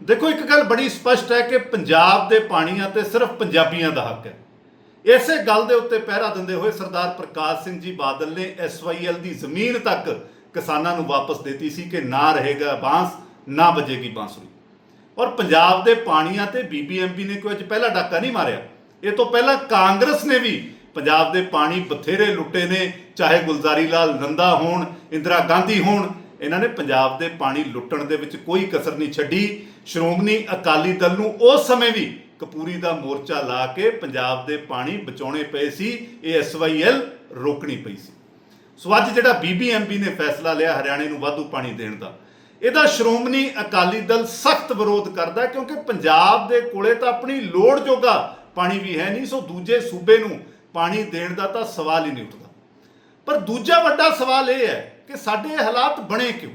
ਦੇਖੋ, ਇੱਕ ਗੱਲ ਬੜੀ ਸਪਸ਼ਟ ਹੈ ਕਿ ਪੰਜਾਬ ਦੇ ਪਾਣੀਆਂ ਤੇ ਸਿਰਫ ਪੰਜਾਬੀਆਂ ਦਾ ਹੱਕ ਹੈ। ਇਸੇ ਗੱਲ ਦੇ ਉੱਤੇ ਪਹਿਰਾ ਦਿੰਦੇ ਹੋਏ ਸਰਦਾਰ ਪ੍ਰਕਾਸ਼ ਸਿੰਘ ਜੀ ਬਾਦਲ ਨੇ ਐਸਵਾਈਐਲ ਦੀ ਜ਼ਮੀਨ ਤੱਕ ਕਿਸਾਨਾਂ ਨੂੰ ਵਾਪਸ ਦਿੱਤੀ ਸੀ ਕਿ ਨਾ ਰਹੇਗਾ ਬਾਂਸ, ਨਾ ਵੱਜੇਗੀ ਬਾਂਸੁਰੀ। ਔਰ ਪੰਜਾਬ ਦੇ ਪਾਣੀਆਂ ਤੇ ਬੀਬੀਐਮਪੀ ਨੇ ਕੋਈ ਅੱਜ ਪਹਿਲਾ ਡਾਕਾ ਨਹੀਂ ਮਾਰਿਆ। ਇਹ ਤੋਂ ਪਹਿਲਾਂ ਕਾਂਗਰਸ ਨੇ ਵੀ ਪੰਜਾਬ ਦੇ ਪਾਣੀ ਬਥੇਰੇ ਲੁੱਟੇ ਨੇ, ਚਾਹੇ ਗੁਲਜ਼ਾਰੀ ਲਾਲ ਨੰਦਾ ਹੋਣ, ਇੰਦਰਾ ਗਾਂਧੀ ਹੋਣ ਇਹਨਾਂ ਨੇ ਪੰਜਾਬ ਦੇ ਪਾਣੀ ਲੁੱਟਣ ਦੇ ਵਿੱਚ ਕੋਈ ਕਸਰ ਨਹੀਂ ਛੱਡੀ। ਸ਼੍ਰੋਮਣੀ ਅਕਾਲੀ ਦਲ ਨੂੰ ਉਸ ਸਮੇਂ ਵੀ ਕਪੂਰੀ ਦਾ ਮੋਰਚਾ ਲਾ ਕੇ ਪੰਜਾਬ ਦੇ ਪਾਣੀ ਬਚਾਉਣੇ ਪਏ ਸੀ, ਇਹ ਐਸਵਾਈਐਲ ਰੋਕਣੀ ਪਈ ਸੀ। ਸੋ ਅੱਜ ਜਿਹੜਾ ਬੀਬੀਐਮਪੀ ਨੇ ਫੈਸਲਾ ਲਿਆ ਹਰਿਆਣੇ ਨੂੰ ਵਾਧੂ ਪਾਣੀ ਦੇਣ ਦਾ, ਇਹਦਾ ਸ਼੍ਰੋਮਣੀ ਅਕਾਲੀ ਦਲ ਸਖਤ ਵਿਰੋਧ ਕਰਦਾ ਕਿਉਂਕਿ ਪੰਜਾਬ ਦੇ ਕੋਲੇ ਤਾਂ ਆਪਣੀ ਲੋੜ ਜੋਗਾ ਪਾਣੀ ਵੀ ਹੈ ਨਹੀਂ, ਸੋ ਦੂਜੇ ਸੂਬੇ ਨੂੰ ਪਾਣੀ ਦੇਣ ਦਾ ਤਾਂ ਸਵਾਲ ਹੀ ਨਹੀਂ ਉੱਠਦਾ। ਪਰ ਦੂਜਾ ਵੱਡਾ ਸਵਾਲ ਇਹ ਹੈ ਕਿ ਸਾਡੇ ਹਾਲਾਤ ਬਣੇ ਕਿਉਂ?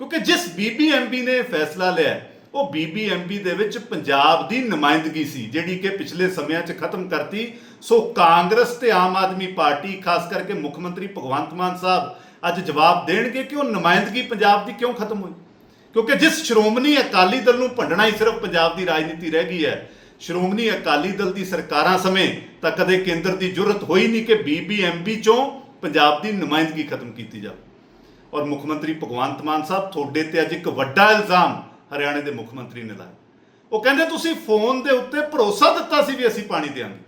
ਕਿਉਂਕਿ ਜਿਸ ਬੀਬੀਐਮਬੀ ਨੇ ਫੈਸਲਾ ਲਿਆ ਹੈ, ਉਹ ਬੀਬੀਐਮਬੀ ਦੇ ਵਿੱਚ ਪੰਜਾਬ ਦੀ ਨੁਮਾਇੰਦਗੀ ਸੀ ਜਿਹੜੀ ਕਿ ਪਿਛਲੇ ਸਮਿਆਂ 'ਚ ਖਤਮ ਕਰਤੀ। ਸੋ ਕਾਂਗਰਸ ਤੇ ਆਮ ਆਦਮੀ ਪਾਰਟੀ ਖਾਸ ਕਰਕੇ ਮੁੱਖ ਮੰਤਰੀ ਭਗਵੰਤ ਮਾਨ ਸਾਹਿਬ ਅੱਜ ਜਵਾਬ ਦੇਣਗੇ ਕਿ ਉਹ ਨੁਮਾਇੰਦਗੀ ਪੰਜਾਬ ਦੀ ਕਿਉਂ ਖਤਮ ਹੋਈ? ਕਿਉਂਕਿ ਜਿਸ ਸ਼੍ਰੋਮਣੀ ਅਕਾਲੀ ਦਲ ਨੂੰ ਭੰਡਣਾ ਹੀ ਸਿਰਫ ਪੰਜਾਬ ਦੀ ਰਾਜਨੀਤੀ ਰਹਿ ਗਈ ਹੈ ਸ਼੍ਰੋਮਣੀ ਅਕਾਲੀ ਦਲ ਦੀ ਸਰਕਾਰਾਂ ਸਮੇਂ ਤਾਂ ਕਦੇ ਕੇਂਦਰ ਦੀ ਜ਼ਰੂਰਤ ਹੋਈ ਨਹੀਂ ਕਿ ਬੀਬੀਐਮਬੀ ਚੋਂ ਪੰਜਾਬ ਦੀ ਨੁਮਾਇੰਦਗੀ ਖਤਮ ਕੀਤੀ ਜਾਵੇ। ਔਰ ਮੁੱਖ ਮੰਤਰੀ ਭਗਵੰਤ ਮਾਨ ਸਾਹਿਬ ਤੁਹਾਡੇ ਤੇ ਅੱਜ ਇੱਕ ਵੱਡਾ ਇਲਜ਼ਾਮ ਹਰਿਆਣੇ ਦੇ ਮੁੱਖ ਮੰਤਰੀ ਨੇ ਲਾਇਆ। ਉਹ ਕਹਿੰਦੇ ਤੁਸੀਂ ਫੋਨ ਦੇ ਉੱਤੇ ਭਰੋਸਾ ਦਿੱਤਾ ਸੀ ਵੀ ਅਸੀਂ ਪਾਣੀ ਦੇਵਾਂਗੇ।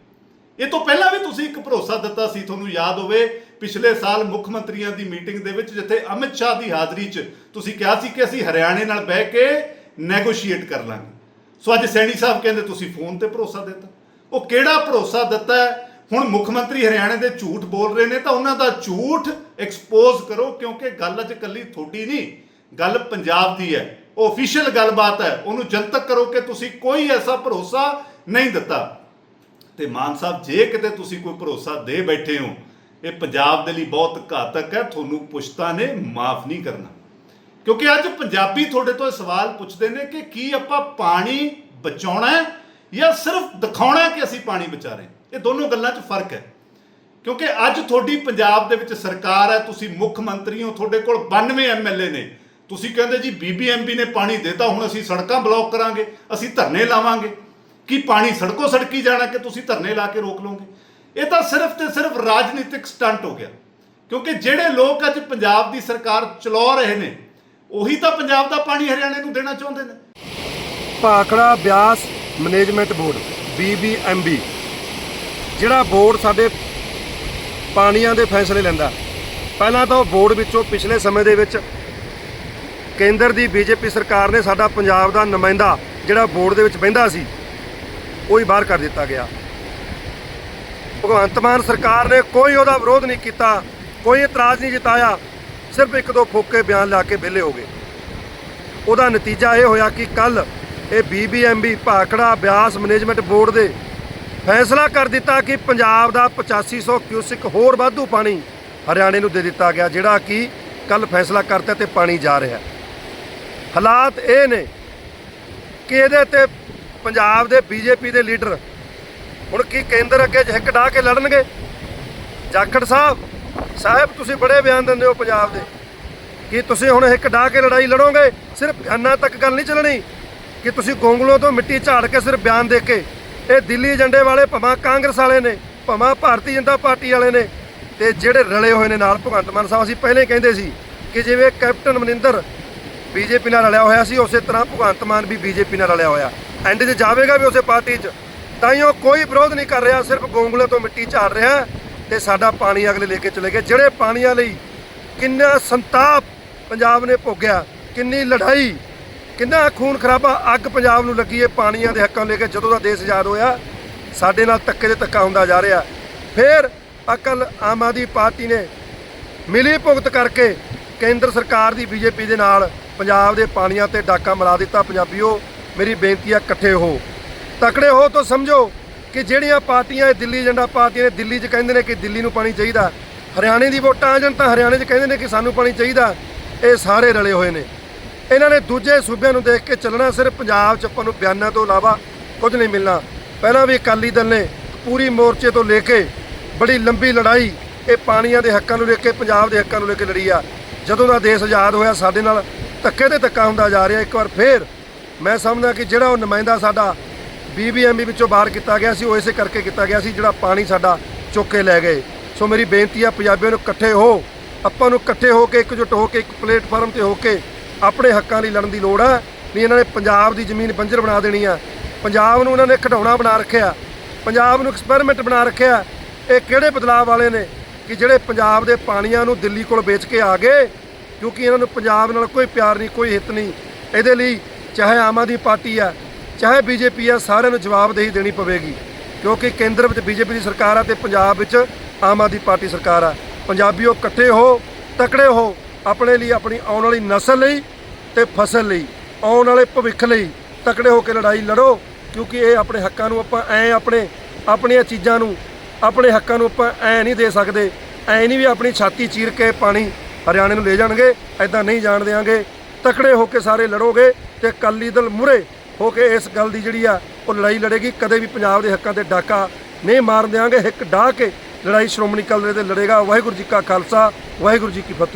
ਇਹ ਤੋਂ ਪਹਿਲਾਂ ਵੀ ਤੁਸੀਂ ਇੱਕ ਭਰੋਸਾ ਦਿੱਤਾ ਸੀ, ਤੁਹਾਨੂੰ ਯਾਦ ਹੋਵੇ, ਪਿਛਲੇ ਸਾਲ ਮੁੱਖ ਮੰਤਰੀਆਂ ਦੀ ਮੀਟਿੰਗ ਦੇ ਵਿੱਚ ਜਿੱਥੇ ਅਮਿਤ ਸ਼ਾਹ ਦੀ ਹਾਜ਼ਰੀ 'ਚ ਤੁਸੀਂ ਕਿਹਾ ਸੀ ਕਿ ਅਸੀਂ ਹਰਿਆਣੇ ਨਾਲ ਬਹਿ ਕੇ ਨੈਗੋਸ਼ੀਏਟ ਕਰ ਲਾਂਗੇ। ਸੋ ਅੱਜ ਸੈਣੀ ਸਾਹਿਬ ਕਹਿੰਦੇ ਤੁਸੀਂ ਫੋਨ ਤੇ ਭਰੋਸਾ ਦਿੱਤਾ। ਉਹ ਕਿਹੜਾ ਭਰੋਸਾ ਦਿੱਤਾ ਹੁਣ ਮੁੱਖ ਮੰਤਰੀ ਹਰਿਆਣੇ ਦੇ ਝੂਠ ਬੋਲ ਰਹੇ ਨੇ ਤਾਂ ਉਹਨਾਂ ਦਾ ਝੂਠ ਐਕਸਪੋਜ਼ ਕਰੋ ਕਿਉਂਕਿ ਗੱਲ ਅੱਜ ਕੱਲੀ ਤੁਹਾਡੀ ਨਹੀਂ, ਗੱਲ ਪੰਜਾਬ ਦੀ ਹੈ। ਉਹ ਅਫੀਸ਼ੀਅਲ ਗੱਲਬਾਤ ਹੈ, ਉਹਨੂੰ ਜਨਤਕ ਕਰੋ ਕਿ ਤੁਸੀਂ ਕੋਈ ਐਸਾ ਭਰੋਸਾ ਨਹੀਂ ਦਿੱਤਾ। ਤੇ ਮਾਨ ਸਾਹਿਬ, ਜੇ ਕਿਤੇ ਤੁਸੀਂ ਕੋਈ ਭਰੋਸਾ ਦੇ ਬੈਠੇ ਹੋ, ਇਹ ਪੰਜਾਬ ਦੇ ਲਈ ਬਹੁਤ ਘਾਤਕ ਹੈ, ਤੁਹਾਨੂੰ ਪੁਸ਼ਤਾ ਨੇ ਮਾਫ ਨਹੀਂ ਕਰਨਾ। ਕਿਉਂਕਿ ਅੱਜ ਪੰਜਾਬੀ ਤੁਹਾਡੇ ਤੋਂ ਇਹ ਸਵਾਲ ਪੁੱਛਦੇ ਨੇ ਕਿ ਕੀ ਆਪਾਂ ਪਾਣੀ ਬਚਾਉਣਾ ਹੈ ਜਾਂ ਸਿਰਫ ਦਿਖਾਉਣਾ ਕਿ ਅਸੀਂ ਪਾਣੀ ਬਚਾ ਰਹੇ ਇਹ ਦੋਨੋਂ ਗੱਲਾਂ 'ਚ ਫ਼ਰਕ ਹੈ। ਕਿਉਂਕਿ ਅੱਜ ਤੁਹਾਡੀ ਪੰਜਾਬ ਦੇ ਵਿੱਚ ਸਰਕਾਰ ਹੈ, ਤੁਸੀਂ ਮੁੱਖ ਮੰਤਰੀ ਹੋ, ਤੁਹਾਡੇ ਕੋਲ 92 ਐਮਐਲਏ ਨੇ। ਤੁਸੀਂ ਕਹਿੰਦੇ ਜੀ ਬੀਬੀਐਮਬੀ ਨੇ ਪਾਣੀ ਦਿੱਤਾ, ਹੁਣ ਅਸੀਂ ਸੜਕਾਂ ਬਲੌਕ ਕਰਾਂਗੇ, ਅਸੀਂ ਧਰਨੇ ਲਾਵਾਂਗੇ। ਕੀ ਪਾਣੀ ਸੜਕੋ ਸੜਕੀ ਜਾਣਾ ਕਿ ਤੁਸੀਂ ਧਰਨੇ ਲਾ ਕੇ ਰੋਕ ਲਓਗੇ? ਇਹ ਤਾਂ ਸਿਰਫ ਤੇ ਸਿਰਫ ਰਾਜਨੀਤਿਕ ਸਟੰਟ ਹੋ ਗਿਆ। ਕਿਉਂਕਿ ਜਿਹੜੇ ਲੋਕ ਅੱਜ ਪੰਜਾਬ ਦੀ ਸਰਕਾਰ ਚਲਾ ਰਹੇ ਨੇ, ਉਹੀ ਤਾਂ ਪੰਜਾਬ ਦਾ ਪਾਣੀ ਹਰਿਆਣੇ ਨੂੰ ਦੇਣਾ ਚਾਹੁੰਦੇ ਨੇ। Bhakra Beas management board BBMB ਜਿਹੜਾ ਬੋਰਡ ਸਾਡੇ ਪਾਣੀਆਂ ਦੇ ਫੈਸਲੇ ਲੈਂਦਾ। ਪਹਿਲਾਂ ਤਾਂ ਉਹ ਬੋਰਡ ਵਿੱਚੋਂ ਪਿਛਲੇ ਸਮੇਂ ਦੇ ਵਿੱਚ ਕੇਂਦਰ ਦੀ ਬੀਜੇਪੀ ਸਰਕਾਰ ਨੇ ਸਾਡਾ ਪੰਜਾਬ ਦਾ ਨੁਮਾਇੰਦਾ ਜਿਹੜਾ ਬੋਰਡ ਦੇ ਵਿੱਚ ਬਹਿੰਦਾ ਸੀ, ਉਹ ਹੀ ਬਾਹਰ ਕਰ ਦਿੱਤਾ ਗਿਆ। ਭਗਵੰਤ ਮਾਨ ਸਰਕਾਰ ਨੇ ਕੋਈ ਉਹਦਾ ਵਿਰੋਧ ਨਹੀਂ ਕੀਤਾ, ਕੋਈ ਇਤਰਾਜ਼ ਨਹੀਂ ਜਤਾਇਆ, ਸਿਰਫ ਇੱਕ ਦੋ ਫੋਕੇ ਬਿਆਨ ਲਾ ਕੇ ਵਿਹਲੇ ਹੋ ਗਏ। ਉਹਦਾ ਨਤੀਜਾ ਇਹ ਹੋਇਆ ਕਿ ਕੱਲ ਇਹ BBMB Bhakra Beas management board ਦੇ ਫੈਸਲਾ ਕਰ ਦਿੱਤਾ ਕਿ ਪੰਜਾਬ ਦਾ 8500 ਕਿਊਸਿਕ ਹੋਰ ਵਾਧੂ ਪਾਣੀ ਹਰਿਆਣੇ ਨੂੰ ਦੇ ਦਿੱਤਾ ਗਿਆ, ਜਿਹੜਾ ਕਿ ਕੱਲ ਫੈਸਲਾ ਕਰਤਾ ਤੇ ਪਾਣੀ ਜਾ ਰਿਹਾ। ਹਾਲਾਤ ਇਹ ਨੇ ਕਿ ਇਹਦੇ ਤੇ ਪੰਜਾਬ ਦੇ ਬੀਜੇਪੀ ਦੇ ਲੀਡਰ ਹੁਣ ਕੀ ਕੇਂਦਰ ਅੱਗੇ ਹਿੱਕ ਢਾ ਕੇ ਲੜਨਗੇ? ਜਾਖੜ ਸਾਹਿਬ ਸਾਹਿਬ, ਤੁਸੀਂ ਬੜੇ ਬਿਆਨ ਦਿੰਦੇ ਹੋ ਪੰਜਾਬ ਦੇ। ਕਿ ਤੁਸੀਂ ਹੁਣ ਇੱਕ ਢਾ ਕੇ ਲੜਾਈ ਲੜੋਗੇ? ਸਿਰਫ ਬਿਆਨਾਂ ਤੱਕ ਗੱਲ ਨਹੀਂ ਚੱਲਣੀ। ਕਿ ਤੁਸੀਂ ਗੋਂਗਲੋਂ ਤੋਂ ਮਿੱਟੀ ਝਾੜ ਕੇ ਸਿਰਫ ਬਿਆਨ ਦੇ ਕੇ ਇਹ ਦਿੱਲੀ ਏਜੰਡੇ ਵਾਲੇ ਭਵਾਂ ਕਾਂਗਰਸ ਵਾਲੇ ਨੇ, ਭਾਵੇਂ ਭਾਰਤੀ ਜਨਤਾ ਪਾਰਟੀ ਵਾਲੇ ਨੇ ਤੇ ਜਿਹੜੇ ਰਲੇ ਹੋਏ ਨੇ ਨਾਲ ਭਗਵੰਤ ਮਾਨ ਸਾਹਿਬ, ਅਸੀਂ ਪਹਿਲੇ ਹੀ ਕਹਿੰਦੇ ਸੀ ਕਿ ਜਿਵੇਂ ਕੈਪਟਨ ਮਨਿੰਦਰ ਬੀਜੇਪੀ ਨਾਲ ਰਲਿਆ ਹੋਇਆ ਸੀ, ਉਸੇ ਤਰ੍ਹਾਂ ਭਗਵੰਤ ਮਾਨ ਵੀ ਬੀਜੇਪੀ ਨਾਲ ਰਲਿਆ ਹੋਇਆ। ਐਂਡ 'ਚ ਜਾਵੇਗਾ ਵੀ ਉਸੇ ਪਾਰਟੀ 'ਚ। ਤਾਂ ਹੀ ਉਹ ਕੋਈ ਵਿਰੋਧ ਨਹੀਂ ਕਰ ਰਿਹਾ, ਸਿਰਫ ਗੋਂਗਲੇ ਤੋਂ ਮਿੱਟੀ ਝਾੜ ਰਿਹਾ ਤੇ ਸਾਡਾ ਪਾਣੀ ਅਗਲੇ ਲੈ ਕੇ ਚਲੇ ਗਏ। ਜਿਹੜੇ ਪਾਣੀਆਂ ਲਈ ਕਿੰਨਾ ਸੰਤਾਪ ਪੰਜਾਬ ਨੇ ਭੋਗਿਆ, ਕਿੰਨੀ ਲੜਾਈ ਕਿੰਨਾ ਖੂਨ ਖਰਾਬਾ, ਅੱਗ ਪੰਜਾਬ ਨੂੰ ਲੱਗੀ ਹੈ ਪਾਣੀਆਂ ਦੇ ਹੱਕਾਂ ਨੂੰ ਲੈ ਕੇ ਜਦੋਂ ਦਾ ਦੇਸ਼ ਆਜ਼ਾਦ ਹੋਇਆ, ਸਾਡੇ ਨਾਲ ਧੱਕੇ ਦੇ ਧੱਕਾ ਹੁੰਦਾ ਜਾ ਰਿਹਾ। ਫਿਰ ਅਕਲ ਆਮ ਆਦਮੀ ਪਾਰਟੀ ਨੇ ਮਿਲੀ ਭੁਗਤ ਕਰਕੇ ਕੇਂਦਰ ਸਰਕਾਰ ਦੀ ਬੀਜੇਪੀ ਦੇ ਨਾਲ ਪੰਜਾਬ ਦੇ ਪਾਣੀਆਂ ਤੇ ਡਾਕਾ ਮਰਾ ਦਿੱਤਾ। ਪੰਜਾਬੀਓ, ਮੇਰੀ ਬੇਨਤੀ ਆ, ਇਕੱਠੇ ਹੋ। ਤਕੜੇ ਹੋ ਤਾਂ ਸਮਝੋ ਕਿ ਜਿਹੜੀਆਂ ਪਾਰਟੀਆਂ ਇਹ ਦਿੱਲੀ ਏਜੰਡਾ ਪਾਰਟੀਆਂ ਨੇ, ਦਿੱਲੀ 'ਚ ਕਹਿੰਦੇ ਨੇ ਕਿ ਦਿੱਲੀ ਨੂੰ ਪਾਣੀ ਚਾਹੀਦਾ। ਹਰਿਆਣੇ ਦੀ ਵੋਟਾਂ ਆ ਜਾਣ ਤਾਂ ਹਰਿਆਣੇ 'ਚ ਕਹਿੰਦੇ ਨੇ ਕਿ ਸਾਨੂੰ ਪਾਣੀ ਚਾਹੀਦਾ। ਇਹ ਸਾਰੇ ਰਲੇ ਹੋਏ ਨੇ। ਇਹਨਾਂ ਨੇ ਦੂਜੇ ਸੂਬਿਆਂ ਨੂੰ ਦੇਖ ਕੇ ਚੱਲਣਾ ਸਿਰਫ ਪੰਜਾਬ 'ਚ ਆਪਾਂ ਨੂੰ ਬਿਆਨਾਂ ਤੋਂ ਇਲਾਵਾ ਕੁਝ ਨਹੀਂ ਮਿਲਣਾ। ਪਹਿਲਾਂ ਵੀ ਅਕਾਲੀ ਦਲ ਨੇ ਪੂਰੀ ਮੋਰਚੇ ਤੋਂ ਲੈ ਕੇ ਬੜੀ ਲੰਬੀ ਲੜਾਈ ਇਹ ਪਾਣੀਆਂ ਦੇ ਹੱਕਾਂ ਨੂੰ ਲੈ ਕੇ, ਪੰਜਾਬ ਦੇ ਹੱਕਾਂ ਨੂੰ ਲੈ ਕੇ ਲੜੀ ਆ। ਜਦੋਂ ਦਾ ਦੇਸ਼ ਆਜ਼ਾਦ ਹੋਇਆ ਸਾਡੇ ਨਾਲ ਧੱਕੇ ਤੇ ਧੱਕਾ ਹੁੰਦਾ ਜਾ ਰਿਹਾ। ਇੱਕ ਵਾਰ ਫੇਰ ਮੈਂ ਸਮਝਦਾ ਕਿ ਜਿਹੜਾ ਉਹ ਨੁਮਾਇੰਦਾ ਸਾਡਾ ਬੀਬੀਐਮਬੀ ਵਿੱਚੋਂ ਬਾਹਰ ਕੀਤਾ ਗਿਆ ਸੀ, ਉਹ ਇਸੇ ਕਰਕੇ ਕੀਤਾ ਗਿਆ ਸੀ ਜਿਹੜਾ ਪਾਣੀ ਸਾਡਾ ਚੁੱਕ ਕੇ ਲੈ ਗਏ। ਸੋ ਮੇਰੀ ਬੇਨਤੀ ਆ, ਪੰਜਾਬੀਆਂ ਨੂੰ ਇਕੱਠੇ ਹੋ, ਆਪਾਂ ਨੂੰ ਇਕੱਠੇ ਹੋ ਕੇ ਇਕਜੁੱਟ ਹੋ ਕੇ ਇੱਕ ਪਲੇਟਫਾਰਮ ਤੇ ਹੋ ਕੇ ਆਪਣੇ ਹੱਕਾਂ ਲਈ ਲੜਨ ਦੀ ਲੋੜ ਆ ਨਹੀਂ ਇਹਨਾਂ ਨੇ ਪੰਜਾਬ ਦੀ ਜ਼ਮੀਨ ਬੰਜਰ ਬਣਾ ਦੇਣੀ ਆ। ਪੰਜਾਬ ਨੂੰ ਇਹਨਾਂ ਨੇ ਖਿਡੌਣਾ ਬਣਾ ਰੱਖਿਆ, ਪੰਜਾਬ ਨੂੰ ਐਕਸਪੈਰੀਮੈਂਟ ਬਣਾ ਰੱਖਿਆ। ਇਹ ਕਿਹੜੇ ਬਦਲਾਅ ਵਾਲੇ ਨੇ ਕਿ ਜਿਹੜੇ ਪੰਜਾਬ ਦੇ ਪਾਣੀਆਂ ਨੂੰ ਦਿੱਲੀ ਕੋਲ ਵੇਚ ਕੇ ਆ ਗਏ, ਕਿਉਂਕਿ ਇਹਨਾਂ ਨੂੰ ਪੰਜਾਬ ਨਾਲ ਕੋਈ ਪਿਆਰ ਨਹੀਂ, ਕੋਈ ਹਿੱਤ ਨਹੀਂ। ਇਹਦੇ ਲਈ ਚਾਹੇ ਆਮ ਆਦਮੀ ਪਾਰਟੀ ਆ, ਚਾਹੇ ਬੀਜੇਪੀ ਆ, ਸਾਰਿਆਂ ਨੂੰ ਜਵਾਬਦੇਹੀ ਦੇਣੀ ਪਵੇਗੀ, ਕਿਉਂਕਿ ਕੇਂਦਰ ਵਿੱਚ ਬੀਜੇਪੀ ਦੀ ਸਰਕਾਰ ਆ ਤੇ ਪੰਜਾਬ ਵਿੱਚ ਆਮ ਆਦਮੀ ਪਾਰਟੀ ਸਰਕਾਰ ਆ। ਪੰਜਾਬੀਓ ਇਕੱਠੇ ਹੋ, ਤਕੜੇ ਹੋ ਆਪਣੇ ਲਈ, ਆਪਣੀ ਆਉਣ ਵਾਲੀ ਨਸਲ ਲਈ ਤੇ ਫਸਲ ਲਈ। ਆਉਣ ਵਾਲੇ ਭਵਿੱਖ ਲਈ ਤਕੜੇ ਹੋ ਕੇ ਲੜਾਈ ਲੜੋ, ਕਿਉਂਕਿ ਇਹ ਆਪਣੇ ਹੱਕਾਂ ਨੂੰ ਆਪਾਂ ਐ ਆਪਣੇ, ਆਪਣੀਆਂ ਚੀਜ਼ਾਂ ਨੂੰ, ਆਪਣੇ ਹੱਕਾਂ ਨੂੰ ਆਪਾਂ ਐ ਨਹੀਂ ਦੇ ਸਕਦੇ। ਐ ਨਹੀਂ ਵੀ ਆਪਣੀ ਛਾਤੀ ਚੀਰ ਕੇ ਪਾਣੀ ਹਰਿਆਣੇ ਨੂੰ ਲੈ ਜਾਣਗੇ ਐਦਾਂ ਨਹੀਂ ਜਾਣ ਦੇਵਾਂਗੇ ਤਕੜੇ ਹੋ ਕੇ ਸਾਰੇ ਲੜੋਗੇ ਤੇ ਅਕਾਲੀ ਦਲ ਮੁਰੇ ਹੋ ਕੇ ਇਸ ਗੱਲ ਦੀ ਜਿਹੜੀ ਆ, ਉਹ ਲੜਾਈ ਲੜੇਗੀ। ਕਦੇ ਵੀ ਪੰਜਾਬ ਦੇ ਹੱਕਾਂ ਤੇ ਡਾਕਾ ਨਹੀਂ ਮਾਰਨ ਦੇਵਾਂਗੇ ਇੱਕ ਡਾਹ ਕੇ ਲੜਾਈ ਸ਼੍ਰੋਮਣੀ ਅਕਾਲੀ ਦਲ ਦੇ ਲੜੇਗਾ। ਵਾਹਿਗੁਰੂ ਜੀ ਕਾ ਖਾਲਸਾ, ਵਾਹਿਗੁਰੂ ਜੀ ਕੀ ਫਤਿਹ।